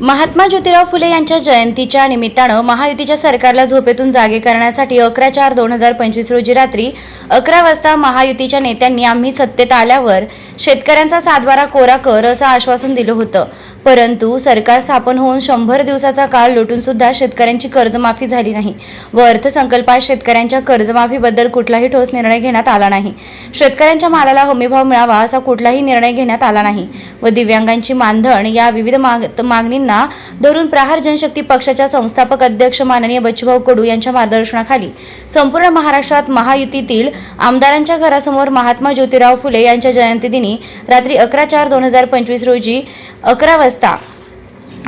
महात्मा ज्योतिराव फुले यांच्या जयंतीच्या निमित्तानं महायुतीच्या सरकारला झोपेतून जागे करण्यासाठी अकरा चार दोन हजार पंचवीस रोजी रात्री अकरा वाजता महायुतीच्या नेत्यांनी आम्ही सत्तेत आल्यावर शेतकऱ्यांचा सातबारा कोरा कर असं आश्वासन दिलं होतं. परंतु सरकार स्थापन होऊन शंभर दिवसाचा काळ लोटून सुद्धा शेतकऱ्यांची कर्जमाफी झाली नाही व अर्थसंकल्पात शेतकऱ्यांच्या कर्जमाफीबद्दल कुठलाही ठोस निर्णय घेण्यात आला नाही. शेतकऱ्यांच्या मालाला हमीभाव मिळावा असा कुठलाही निर्णय घेण्यात आला नाही व दिव्यांगांची मानधन या विविध माग मागणींना धरून प्रहार जनशक्ती पक्षाच्या संस्थापक अध्यक्ष माननीय बच्चूभाऊ कडू यांच्या मार्गदर्शनाखाली संपूर्ण महाराष्ट्रात महायुतीतील आमदारांच्या घरासमोर महात्मा ज्योतिराव फुले यांच्या जयंतीदिनी रात्री अकरा चार दोन हजार पंचवीस रोजी अकरा वाजता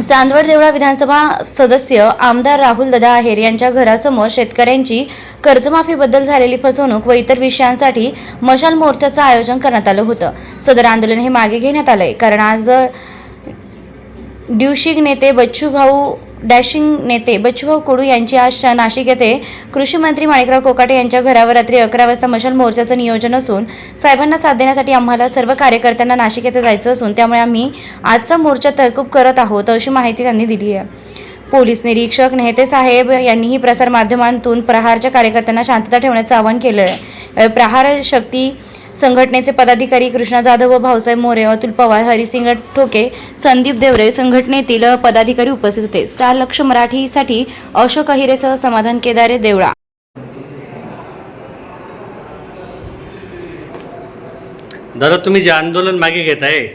चांदवड देवळा विधानसभा सदस्य आमदार राहुल ददा आहेर यांच्या घरासमोर शेतकऱ्यांची कर्जमाफीबद्दल झालेली फसवणूक व इतर विषयांसाठी मशाल मोर्चाचं आयोजन करण्यात आलं होतं. सदर आंदोलन हे मागे घेण्यात आलंय. कारण आज ड्युशिक नेते बच्चू भाऊ डॅशिंग नेते बच्चूभाऊ कुडू यांची आज श- नाशिक येथे कृषी मंत्री माणिकराव कोकाटे यांच्या घरावर रात्री अकरा वाजता मशाल मोर्चाचं नियोजन असून साहेबांना साथ देण्यासाठी आम्हाला सर्व कार्यकर्त्यांना नाशिक येथे जायचं असून त्यामुळे आम्ही आजचा मोर्चा तहकूब करत आहोत अशी माहिती त्यांनी दिली आहे. पोलीस निरीक्षक नेहते साहेब यांनीही प्रसारमाध्यमांतून प्रहारच्या कार्यकर्त्यांना शांतता ठेवण्याचं आवाहन केलं आहे प्रहार शक्ती संघटनेचे पदाधिकारी कृष्णा जाधव व भाऊसाहेब मोरे अतुल पवार हरिसिंग ठोके संदीप देवरे संघटनेतील पदाधिकारी उपस्थित होते. स्टार लक्ष मराठीसाठी अशोक अहिरेसह समाधान केदारे देवळा. दादा तुम्ही जे आंदोलन मागे घेत आहे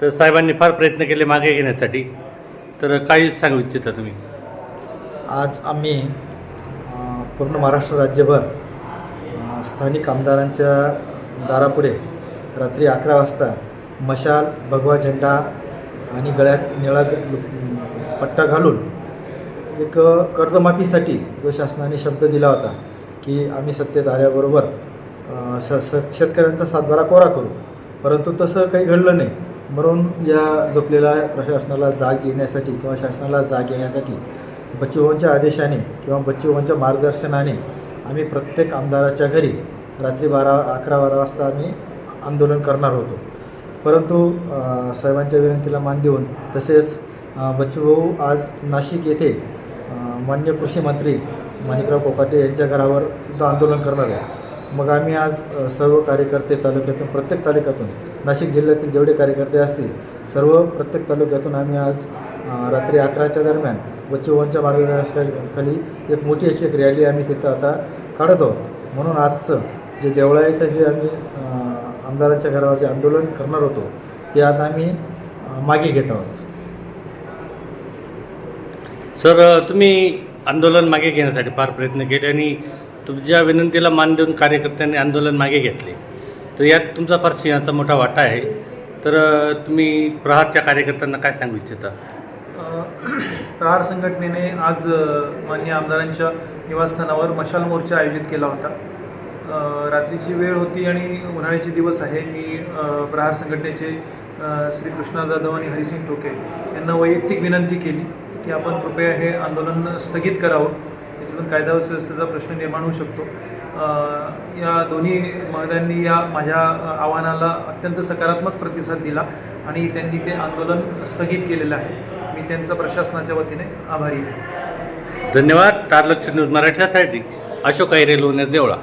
तर साहेबांनी फार प्रयत्न केले मागे घेण्यासाठी. तर काय सांगू इच्छिता तुम्ही? आज आम्ही पूर्ण महाराष्ट्र राज्यभर स्थानिक आमदारांच्या दारापुढे. रात्री अकरा वाजता मशाल भगवा झेंडा आणि गळ्यात निळा पट्टा घालून एक कर्जमाफीसाठी जो शासनाने शब्द दिला होता की आम्ही सत्तेत आल्याबरोबर स स शेतकऱ्यांचा सातबारा कोरा करू. परंतु तसं काही घडलं नाही. म्हणून या झोपलेल्या प्रशासनाला जाग येण्यासाठी किंवा शासनाला जाग येण्यासाठी बच्चूभाऊंच्या आदेशाने किंवा बच्चूभाऊंच्या मार्गदर्शनाने आम्ही प्रत्येक आमदाराच्या घरी रात्री बारा अकरा बारा वाजता आम्ही आंदोलन करणार होतो. परंतु साहेबांच्या विनंतीला मान देऊन तसेच बच्चूभाऊ आज नाशिक येथे मान्य कृषी मंत्री माणिकराव कोकाटे यांच्या घरावर सुद्धा आंदोलन करणार आहे मग आम्ही आज सर्व कार्यकर्ते तालुक्यातून प्रत्येक तालुक्यातून नाशिक जिल्ह्यातील जेवढे कार्यकर्ते असतील सर्व प्रत्येक तालुक्यातून आम्ही आज रात्री अकराच्या दरम्यान बच्चूभाऊंच्या मार्गदर्शनाखाली एक मोठी अशी एक रॅली आम्ही तिथं आता काढत आहोत. म्हणून आजचं जे देवळा इथं जे आम्ही आमदारांच्या घरावर जे आंदोलन करणार होतो ते आज आम्ही मागे घेत आहोत. सर तुम्ही आंदोलन मागे घेण्यासाठी फार प्रयत्न केले आणि तुमच्या विनंतीला मान देऊन कार्यकर्त्यांनी आंदोलन मागे घेतले तर यात तुमचा फार सिंहाचा मोठा वाटा आहे. तर तुम्ही प्रहारच्या कार्यकर्त्यांना काय सांगू इच्छिता? प्रहार संघटनेने आज मान्य आमदारांच्या निवासस्थानावर मशाल मोर्चा आयोजित केला होता. रात्रीची वेळ होती आणि उन्हाळ्याचे दिवस आहे. मी प्रहार संघटनेचे श्री कृष्णा जाधव आणि हरिसिंग टोके यांना वैयक्तिक विनंती केली की आपण कृपया हे आंदोलन स्थगित करावं. याच्यातून कायदा व सुव्यवस्थेचा प्रश्न निर्माण होऊ शकतो. या दोन्ही महोदयांनी या माझ्या आव्हानाला अत्यंत सकारात्मक प्रतिसाद दिला आणि त्यांनी ते आंदोलन स्थगित केलेलं आहे. मी त्यांचा प्रशासनाच्या वतीने आभारी आहे. धन्यवाद. तारलक्ष न्यूज मराठीसाठी अशोक ऐरे लोणार देवळा.